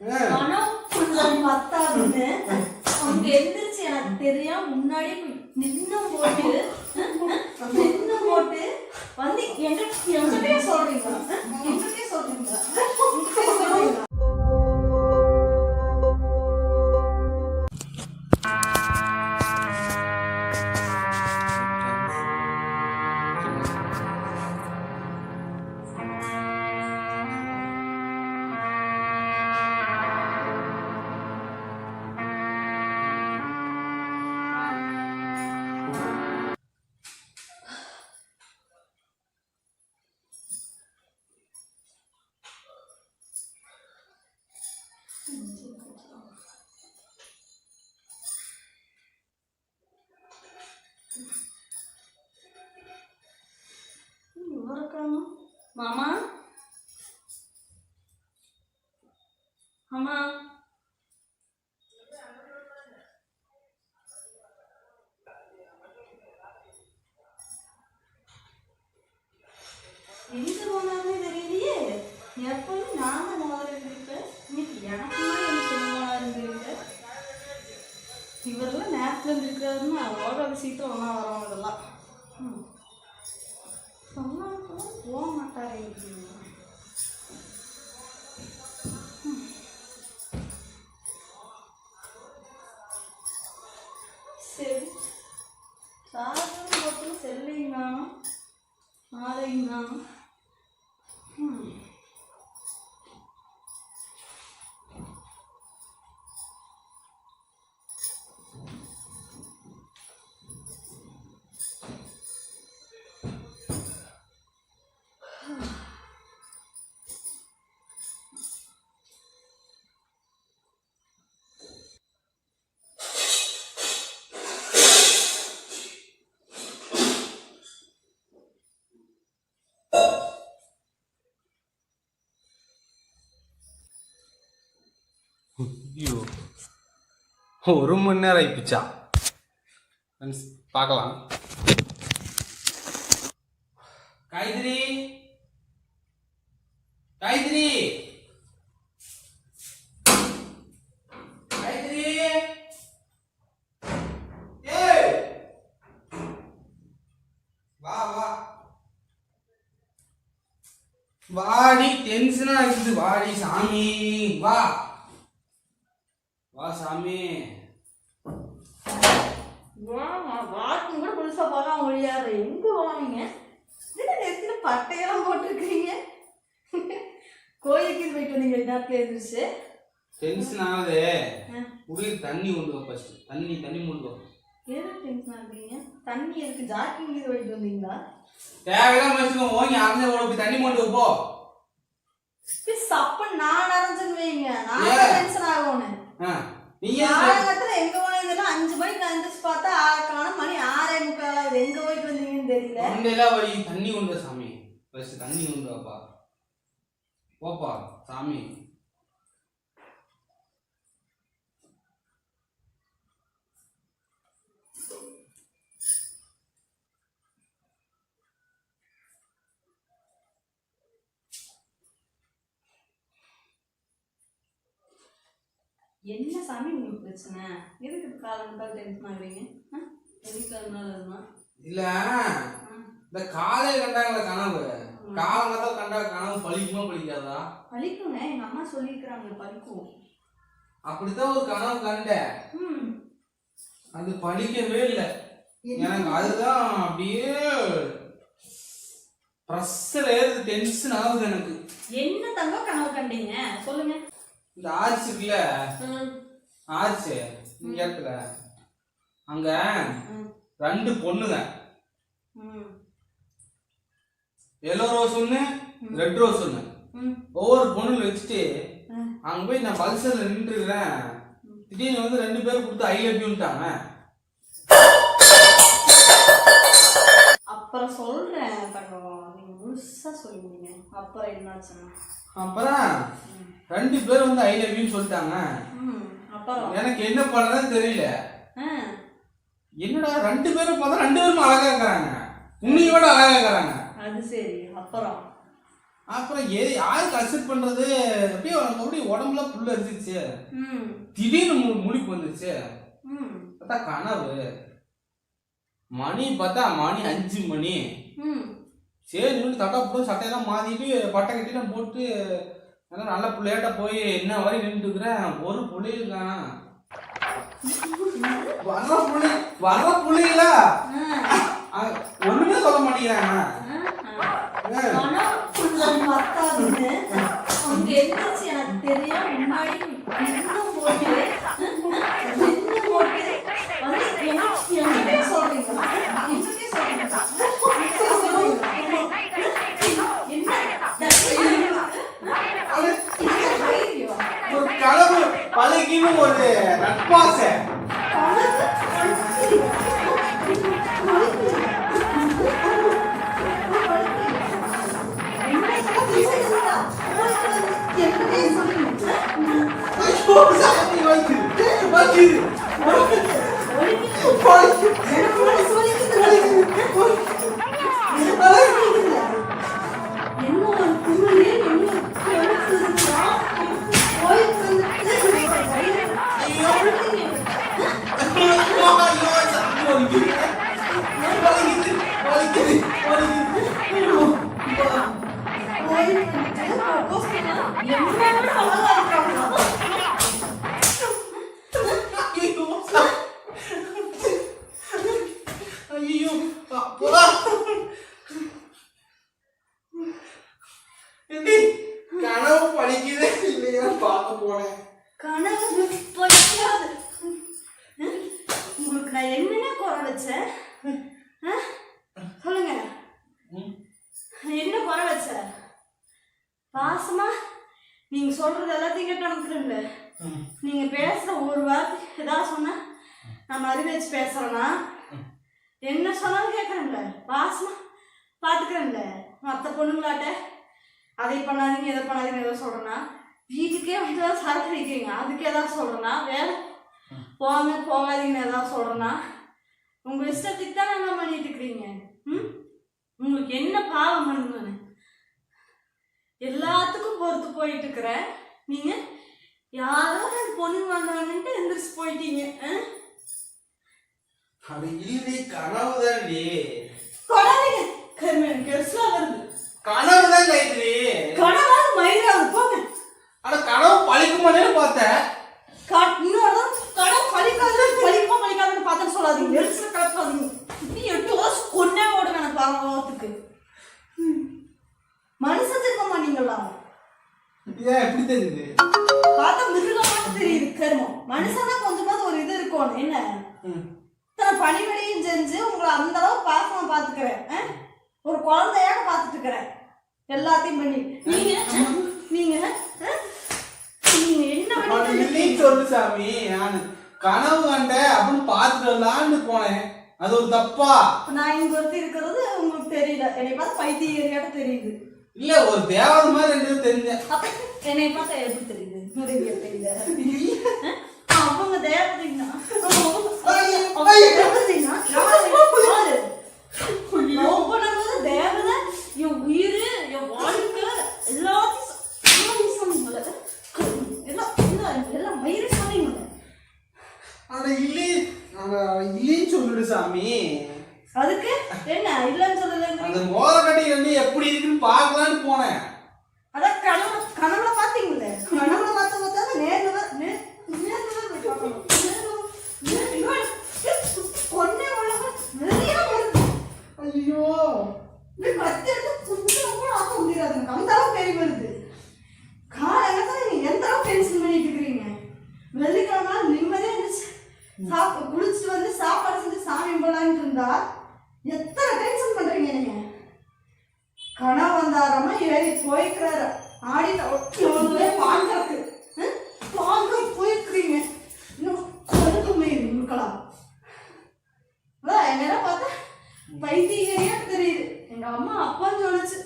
ஆனா கொஞ்சம் பத்தாதுன்னு அவங்க எந்திரிச்சு எனக்கு தெரியாம முன்னாடியே நின்னு போட்டு நின்னு போட்டு வந்து எங்க போனாலே தெரியலையே எப்பவும் நான் தான் இருந்திருக்க இருந்திருப்பேன் இன்னைக்கு எனக்கு தான் என்ன சொல்ல போனாருன்னு இவரெல்லாம் நேரத்தில் இருந்திருக்காருன்னா அவ்வளோ சீக்கிரம் ஒன்றா வரோம் இதெல்லாம் ம். சொன்னா போக மாட்டாரே ஐயோ. ஒரு மணி நேரம் ஆயிப்பிச்சா? பார்க்கலாம். காயத்ரி! காயத்ரி! வா வாடி டென்ஷனா இருக்குது. வாடி சாமி. வா. வா சாமி. வாக்கிங் கூட புதுசா போகாம ஒழியாரு எங்க என்ன நெத்தில பட்டையெல்லாம் போட்டிருக்கீங்க? கோயிலுக்கு போயிட்டு வந்தீங்க நேரத்துல எழுந்திரிச்சு. டென்ஷன் ஆகுது. குடியில் தண்ணி கொண்டு வா ஃபர்ஸ்ட் தண்ணி தண்ணி கொண்டு வா. எதுக்கு டென்ஷன் ஆகுறீங்க தண்ணி எதுக்கு? ஜாக்கிங் இது போயிட்டு வந்தீங்களா? தேவையில்லாம வச்சுக்கோ ஓங்கி அரைஞ்ச உடம்பு தண்ணி கொண்டு வா, போ. அப்ப நான் அரைஞ்சுன்னு வைங்க நான்? டென்ஷன் ஆகணும் ஆ, நீ காலங்கத்துல எங்க போனீங்கன்னா அஞ்சு மணிக்கு நான் எந்திரிச்சு பார்த்தா ஆக்கான மணி ஆறே முக்கால் ஆகுது. எங்க போயிட்டு வந்தீங்கன்னு தெரியல. தொண்டையெல்லாம் வலி தண்ணி கொண்டு வா சாமி. ஃபர்ஸ்ட் தண்ணி கொண்டு வாப்பா போப்பா சாமி. என்ன சாமி உங்களுக்கு பிரச்சனை? எதுக்கு காலங்கத்தால் டென்ஷன் ஆகுறீங்க? எதுக்கு அதனால அதுதான் இல்ல. இந்த காலையில கண்டாங்களே கனவு. காலங்கத்தான் கண்டா கனவு பழிக்குமா பழிக்காதா? பழிக்குங்க. எங்க அம்மா சொல்லியிருக்கிறாங்க பழிக்கும். அப்படித்தான் ஒரு கனவு கண்டேன் ம். அது பழிக்கவே இல்லை. எனக்கு அதுதான் அப்படியே ப்ரெஷர் ஏறுது டென்ஷன் ஆகுது எனக்கு. என்ன தங்க கனவு கண்டீங்க? சொல்லுங்க. இந்த ஆர்ச் இருக்குல்ல? ஆர்ச்? இந்த இடத்துல அங்க ரெண்டு பொண்ணுங்க. எல்லோ ரோஸ் ஒன்று ரெட் ரோஸ் ம், ஒவ்வொரு பொண்ணுல வச்சுட்டு. அங்க போய் நான் பல்சர்ல நின்றுக்கிறேன். திடீர்னு வந்து ரெண்டு பேரும் கொடுத்து ஐ லவ் யூன்ட்டாங்க. அப்புறம் சொல்றேன் தங்கம் நீங்க முழுசா சொல்லுவீங்க அப்புறம் என்னாச்சுன்னா? அப்புறம் ரெண்டு பேரும் வந்து ஐ லவ் யூன்னு சொல்லிட்டாங்க. எனக்கு என்ன பண்ணதுன்னு தெரியல. என்னடா ரெண்டு பேரும் பார்த்தா ரெண்டு பேரும் அழகா இருக்கிறாங்க. உன்னையோட அழகா இருக்கிறாங்க. அது சரி அப்புறம்? அப்புறம் ஏ யாருக்கு அக்செப்ட் பண்றது? அப்படியே மறுபடியும் உடம்புல புல் அரிச்சிச்சு திடீர்னு மு- முழிப்பு வந்துச்சு ம். பார்த்தா கனவு. மணி பார்த்தா மணி அஞ்சு மணி. சரி நின்று தட்டா போட்டு சட்டையெல்லாம் மாத்திட்டு பட்டை கட்டிலாம் போட்டு நல்லா நல்ல பிள்ளையாட்ட போய் என்ன வரை நின்றுட்டு இருக்கிறேன் ஒரு புள்ளையும் காணோம். வர்ற புள்ளை வர்ற புள்ளைங்கள ஒண்ணுமே சொல்ல மாட்டேங்கிறாங்க எனக்கு தெரியும் முன்னாடி கனவு பழிக்குதே இல்லையா? பார்க்க போனேன் கனவு பொய்யாது. உங்களுக்கு நான் என்னென்ன குறை வச்சேன்? சொல்லுங்க. என்ன குறை வச்சேன்? பாசமா? நீங்க சொல்றது எல்லாத்தையும் கேட்டு அனுப்புறீங்க. நீங்க பேசுற ஒரு வார்த்தை ஏதாவது சொன்னா நான் மறு வச்சு பேசுறேன்னா என்ன சொன்னாலும் கேட்குறேன்ல பாசமா பார்த்துக்கிறேன்ல மற்ற பொண்ணுங்களாட்ட அதை பண்ணாதீங்க இதை பண்ணாதீங்க எதை சொல்கிறேன்னா வீட்டுக்கே வந்து ஏதாவது சரக்கு அடிக்கிறீங்க அதுக்கு ஏதாவது சொல்கிறேன்னா வேலை போங்க போகாதீங்கன்னு ஏதாவது சொல்கிறேன்னா உங்கள் இஷ்டத்துக்கு தான் என்ன பண்ணிட்டு இருக்கிறீங்க. ம்? உங்களுக்கு என்ன பாவம் பண்ணுங்கன்னு எல்லாத்துக்கும் பொறுத்து போயிட்டு இருக்கிறேன். நீங்கள் யாரோ ரெண்டு பொண்ணுங்க வந்தாங்கன்ட்டு எந்திரிச்சு போயிட்டீங்க. ஆ? அது இல்லடி கனவு தான்டி கொடாதீங்க கருமை எனக்கு எரிச்சலா வருது. கனவு தான் கைத்ரி கனவாவது மயிலாவது இத்தனை பணிவிடையும் செஞ்சு உங்களை அந்த அளவு பாசமா பாத்துக்கிறேன்? ஒரு குழந்தையாக பார்த்துட்டு இருக்கிறேன் எல்லாத்தையும் பண்ணி. நீங்க நீங்க? நீங்க என்ன சொல்லு சாமி நான் கனவு கண்டேன். அப்படின்னு பார்த்துட்டு வரலான்னு போனேன். அது ஒரு தப்பா? நான் இங்க ஒருத்தி இருக்கிறது உங்களுக்கு தெரியல. என்னை பார்த்து பைத்தியரியாட்ட தெரியுது. இல்ல ஒரு தேவதை மாதிரி ரெண்டு தெரிஞ்சேன் என்னை பார்த்தா எப்படி தெரியுது? தெரியல? அவங்க தேவதைன்னா சாமி. அதுக்கு என்ன இல்லைன்னு சொல்லல அந்த மோர கட்டி எப்படி இருக்குன்னு பார்க்கலான்னு போனேன். அதான் கனவு ஐயோ இப்படி கத்தி எடுத்து கொஞ்சம் கூட ஆக்க முடியாதுங்க அந்த அளவுக்கு பெரிய வருது காலையில நீங்க எந்த அளவுக்கு டென்ஷன் பண்ணிட்டு இருக்கிறீங்க வெள்ளிக்கிழமை நாள் நிம்மதியா இருந்துச்சு சாப்ப குளிச்சுட்டு வந்து சாப்பாடு செஞ்சு சாமி கும்பிடலான்ட்டு இருந்தா எத்தனை டென்ஷன் பண்றீங்க நீங்க கனவு வந்தாரமா ஏறி போய்க்கிறாரு ஆடி ஒருவே பாக்குறதுக்கு பாக்க போயிருக்கிறீங்க இன்னும் கொடுக்குமே இருக்கலாம் அதான் என்ன பார்த்தா பைத்தியரியா தெரியுது எங்க அம்மா அப்பான்னு சொல்லுச்சு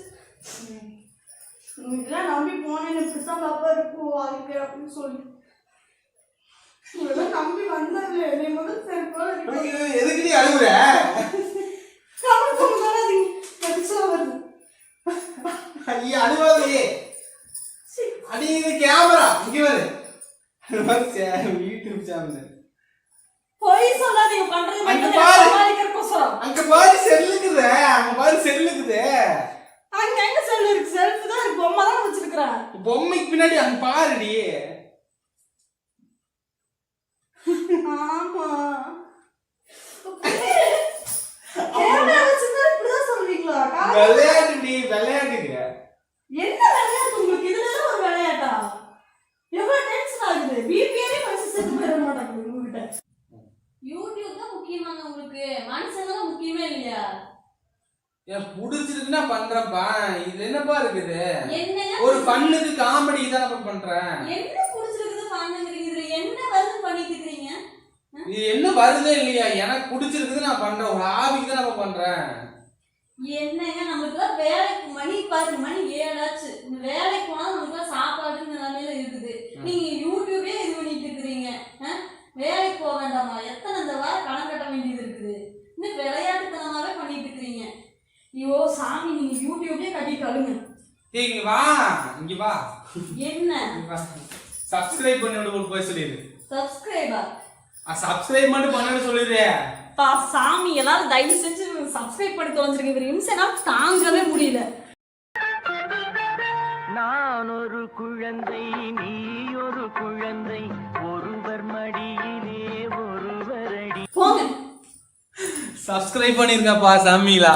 இதெல்லாம் நம்பி போனேன்னு இப்படிதான் பாப்பா இருக்கும் வாழ்க்கை அப்படின்னு சொல்லி இதெல்லாம் நம்பி வந்தாங்க என்னை முதல் சரி போல இருக்கு. ஐயோ, எதுக்கு நீ அழுகுற கமல் பொண்ணு சொல்லாதீங்க எரிச்சலா வருது ஐயா அழுவாதே அடி இது கேமரா இங்க சே- யூடியூப் சேனல் பொய் சொல்லாதீங்க பண்றது மட்டும் அங்க பாரு செல்லுக்குது அங்க பாரு செல்லுக்குது அங்க எங்க செல் இருக்கு செல்ஃப் தான் இருக்கு பொம்மை தான் வச்சிருக்கிறேன் பொம்மைக்கு பின்னாடி அங்க பாருடி ஆமா கேமரா வச்சிருந்தா சொல்றீங்களா காலை- விளையாட்டுடி விளையாட்டுங்க என்ன விளையாட்டு உங்களுக்கு இதுல எல்லாம் ஒரு விளையாட்டா எவ்வளவு டென்ஷன் ஆகுது பிபிஏனே மனுஷன் செத்து போயிட மாட்டாங்க உங்ககிட்ட யூடியூப் தான் முக்கியமாங்க உங்களுக்கு மனுஷங்க தான் முக்கியமே இல்லையா என் புடிச்சிருக்குன்னா பண்றேன்ப்பா. இது என்னப்பா இருக்குது? ஒரு ஃபன்னுக்கு காமெடி தானே பண்றேன். என்ன புடிச்சிருக்குது பண்ணுங்கிறீங்க? என்ன வருது பண்ணிட்டு இருக்கீங்க இது என்ன வருதே இல்லையா? எனக்கு பிடிச்சிருக்குது நான் பண்றேன். ஒரு ஹாபிக்கு தான் நான் பண்றேன். என்னங்க நம்மளுக்குலாம் வேலைக்கு மணி பாருங்க மணி ஏழாச்சு. வேலைக்கு போனா நம்மளுக்குலாம் சாப்பாடுன்னு நிலைமையில இருக்குது. நீங்க யூடியூபே இது பண்ணிட்டு இருக்கிறீங்க ஆ? வேலைக்கு போக வேண்டாமா எத்தனை இந்த வாரம் கணக்கு கட்ட வேண்டியது இருக்குது இன்னும் விளையாட்டுத்தனமாவே பண்ணிட்டு இருக்கிறீங்க ஐயோ சாமி நீங்க யூடியூபே கட்டி கழுங்க ஏய், இங்க வா இங்க வா என்ன சப்ஸ்கிரைப் பண்ணி விடு போய் சொல்லிடு. சப்ஸ்கிரைபர் சப்ஸ்கிரைப் மட்டும் பண்ணு சொல்லிடு. பா சாமி எல்லாரும் தயவு செஞ்சு சப்ஸ்கிரைப் பண்ணி தொலைஞ்சிருங்க. இவர் இம்சனா தாங்கவே முடியல. நான் ஒரு குழந்தை நீ ஒரு குழந்தை. ஒருவர் மடியிலே ஒருவர் அடி. போங்க. சப்ஸ்கிரைப் பண்ணிருங்கப்பா சாமிலா.